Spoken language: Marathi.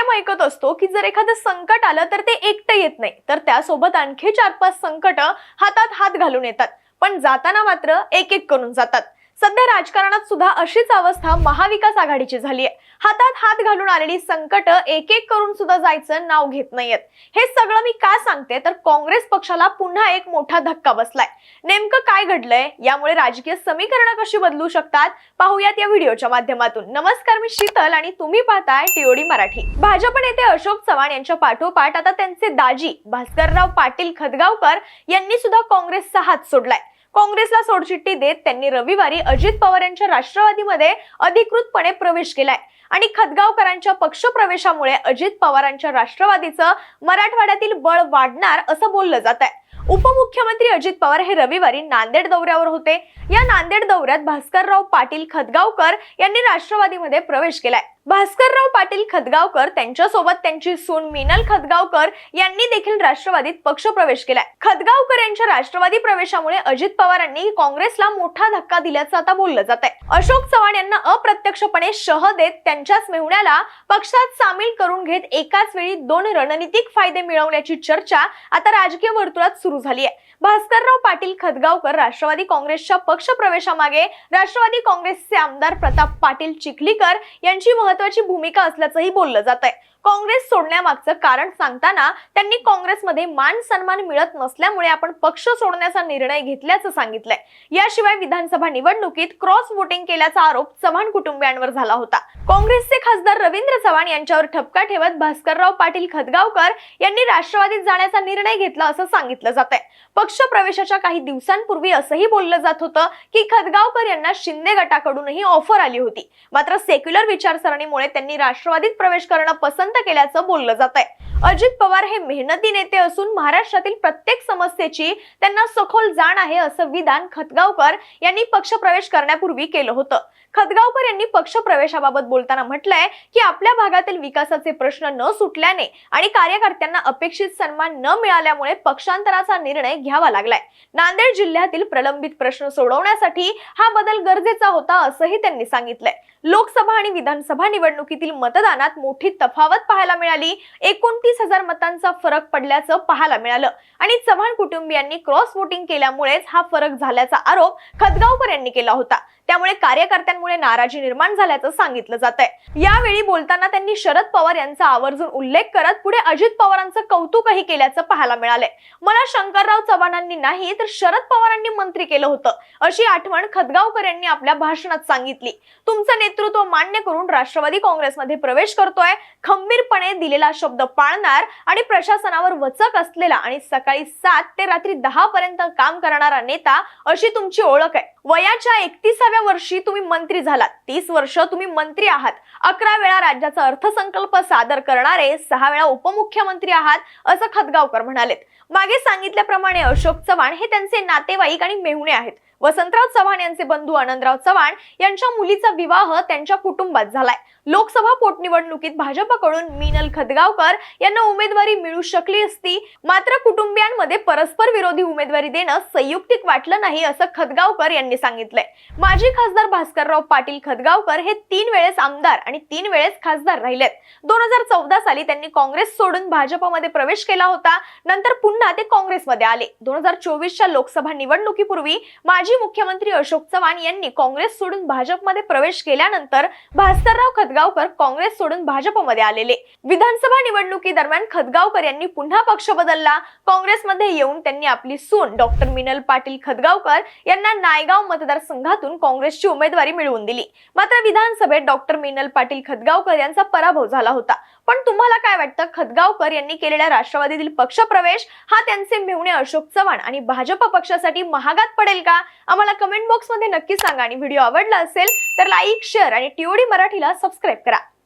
कायम ऐकत असतो की जर एखादं संकट आलं तर ते एकटं येत नाही. तर त्यासोबत आणखी चार पाच संकट हातात हात घालून येतात. पण जाताना मात्र एक एक करून जातात. सध्या राजकारणात सुद्धा अशीच अवस्था महाविकास आघाडीची झाली आहे हातात हात घालून आलेली संकट एक एक करून सुद्धा जायचं नाव घेत नाहीयेत. हे सगळं मी का सांगते? तर काँग्रेस पक्षाला पुन्हा एक मोठा धक्का बसलाय. नेमकं काय घडलंय? यामुळे राजकीय समीकरणं कशी बदलू शकतात? पाहूयात या व्हिडिओच्या माध्यमातून. नमस्कार मी शीतल आणि तुम्ही पाहताय टीओडी मराठी. भाजप नेते अशोक चव्हाण यांच्या पाठोपाठ आता त्यांचे दाजी भास्करराव पाटील खदगावकर यांनी सुद्धा काँग्रेसचा हात सोडलाय. काँग्रेसला सोडचिठ्ठी देत त्यांनी रविवारी अजित पवार यांच्या राष्ट्रवादीमध्ये अधिकृतपणे प्रवेश केलाय. आणि खदगावकरांच्या पक्षप्रवेशामुळे अजित पवारांच्या राष्ट्रवादीचं मराठवाड्यातील बळ वाढणार असं बोललं जात आहे उपमुख्यमंत्री अजित पवार हे रविवारी नांदेड दौऱ्यावर होते. या नांदेड दौऱ्यात भास्करराव पाटील खदगावकर यांनी राष्ट्रवादीमध्ये प्रवेश केलाय. भास्करराव पाटील खदगावकर त्यांच्यासोबत त्यांची सून मीनल खदगावकर यांनी देखील राष्ट्रवादीत पक्षप्रवेश केलाय. खदगावकर यांच्या राष्ट्रवादी प्रवेशामुळे अजित पवारांनी काँग्रेसला मोठा धक्का दिल्याचं आता बोललं जात आहे अशोक चव्हाण यांना अप्रत्यक्षपणे शह देत त्यांच्याच मेहुण्याला पक्षात सामील करून घेत एकाच वेळी दोन रणनीतिक फायदे मिळवण्याची चर्चा आता राजकीय वर्तुळात सुरू झाली आहे भास्करराव पाटील खदगावकर राष्ट्रवादी काँग्रेसच्या पक्षप्रवेशामागे राष्ट्रवादी काँग्रेसचे आमदार प्रताप पाटील चिखलीकर यांची महत्वाची भूमिका असल्याचंही बोललं जात आहे काँग्रेस सोडण्यामागचं कारण सांगताना त्यांनी काँग्रेसमध्ये मान सन्मान मिळत नसल्यामुळे आपण पक्ष सोडण्याचा निर्णय घेतल्याचं सांगितलंय. याशिवाय विधानसभा निवडणुकीत क्रॉस वोटिंग केल्याचा आरोप चव्हाण कुटुंबियांवर झाला होता. काँग्रेसचे खासदार रवींद्र चव्हाण यांच्यावर ठपका ठेवत भास्करराव पाटील खदगावकर यांनी राष्ट्रवादीत जाण्याचा निर्णय घेतला असं सांगितलं जात आहे पक्ष प्रवेशाच्या काही दिवसांपूर्वी असंही बोललं जात होतं की खदगावकर यांना शिंदे गटाकडूनही ऑफर आली होती. मात्र सेक्युलर विचारसरणीमुळे त्यांनी राष्ट्रवादीत प्रवेश करणं पसंत केल्याचं बोललं जात आहे अजित पवार हे मेहनती नेते असून महाराष्ट्रातील प्रत्येक समस्येची त्यांना सखोल जाण आहे असं विधान खतगावकर यांनी पक्षप्रवेश करण्यापूर्वी केलं होतं. खतगावकर यांनी पक्षप्रवेशाबाबत बोलताना म्हटलंय की आपल्या भागातील विकासाचे प्रश्न न सुटल्याने आणि कार्यकर्त्यांना अपेक्षित सन्मान न मिळाल्यामुळे पक्षांतराचा निर्णय घ्यावा लागलाय. नांदेड जिल्ह्यातील प्रलंबित प्रश्न सोडवण्यासाठी हा बदल गरजेचा होता असंही त्यांनी सांगितलंय. लोकसभा आणि विधानसभा निवडणुकीतील मतदानात मोठी तफावत पाहायला मिळाली. एकोणतीस हजार मतांचा फरक पडल्याचं पाहायला मिळालं. आणि चव्हाण कुटुंबियांनी क्रॉस वोटिंग केल्यामुळेच हा फरक झाल्याचा आरोप खतगावकर यांनी केला होता. त्यामुळे कार्यकर्त्यांमुळे नाराजी निर्माण झाल्याचं सांगितलं जात आहे यावेळी बोलताना त्यांनी शरद पवार यांचा आवर्जून उल्लेख करत पुढे अजित पवारांचं कौतुकही केल्याचं पाहायला मिळालंय. मला शंकरराव चव्हाणांनी नाही तर शरद पवारांनी मंत्री केलं होतं अशी आठवण खतगावकर यांनी आपल्या भाषणात सांगितली. तुमचं नेतृत्व मान्य करून राष्ट्रवादी काँग्रेसमध्ये प्रवेश करतोय खंबीरपणे दिलेला शब्द पाळणार आणि प्रशासनावर वचक असलेला आणि सकाळी सात ते रात्री दहा पर्यंत काम करणारा नेता अशी तुमची ओळख आहे. वयाच्या एकतीसाव्या वर्षी तुम्ही मंत्री झालात. तीस वर्ष तुम्ही मंत्री आहात. अकरा वेळा राज्याचा अर्थसंकल्प सादर करणारे सहा वेळा उपमुख्यमंत्री आहात असं खतगावकर म्हणालेत. मागे सांगितल्याप्रमाणे अशोक चव्हाण हे त्यांचे नातेवाईक आणि मेहुणे आहेत. वसंतराव चव्हाण यांचे बंधू आनंदराव चव्हाण यांच्या मुलीचा विवाह त्यांच्या कुटुंबात झालाय. लोकसभा पोटनिवडणुकीत भाजपकडून मीनल खदगावकर यांना उमेदवारी मिळू शकली असती. मात्र कुटुंबियांमध्ये परस्पर विरोधी उमेदवारी देणं संयुक्तिक वाटलं नाही असं खदगावकर यांनी सांगितलंय. माजी खासदार भास्करराव पाटील खदगावकर हे तीन वेळेस आमदार आणि तीन वेळेस खासदार राहिलेत. दोन हजार चौदा साली त्यांनी काँग्रेस सोडून भाजपमध्ये प्रवेश केला होता. नंतर पुन्हा ते काँग्रेसमध्ये आले. दोन हजार चोवीसच्या लोकसभा निवडणुकीपूर्वी माजी मुख्यमंत्री अशोक चव्हाण यांनी काँग्रेस सोडून भाजपमध्ये प्रवेश केल्यानंतर भास्करराव खदगावकर काँग्रेस सोडून भाजपमध्ये आलेले. विधानसभा निवडणुकी दरम्यान खदगावकर यांनी पुन्हा पक्ष बदलला. काँग्रेसमध्ये येऊन त्यांनी आपली सून डॉक्टर मिनल पाटील खदगावकर यांना नायगाव मतदारसंघातून काँग्रेसची उमेदवारी मिळवून दिली. मात्र विधानसभेत डॉक्टर मिनल पाटील खदगावकर यांचा पराभव झाला होता. पण तुम्हाला काय वाटतं? खदगावकर यांनी केलेल्या राष्ट्रवादीतील पक्षप्रवेश हा त्यांचे मेहुणे अशोक चव्हाण आणि भाजप पक्षासाठी महागात पडेल का? आम्हाला कमेंट बॉक्समध्ये नक्की सांगा आणि व्हिडिओ आवडला असेल तर लाईक शेअर आणि टीओडी मराठीला सबस्क्राईब करा.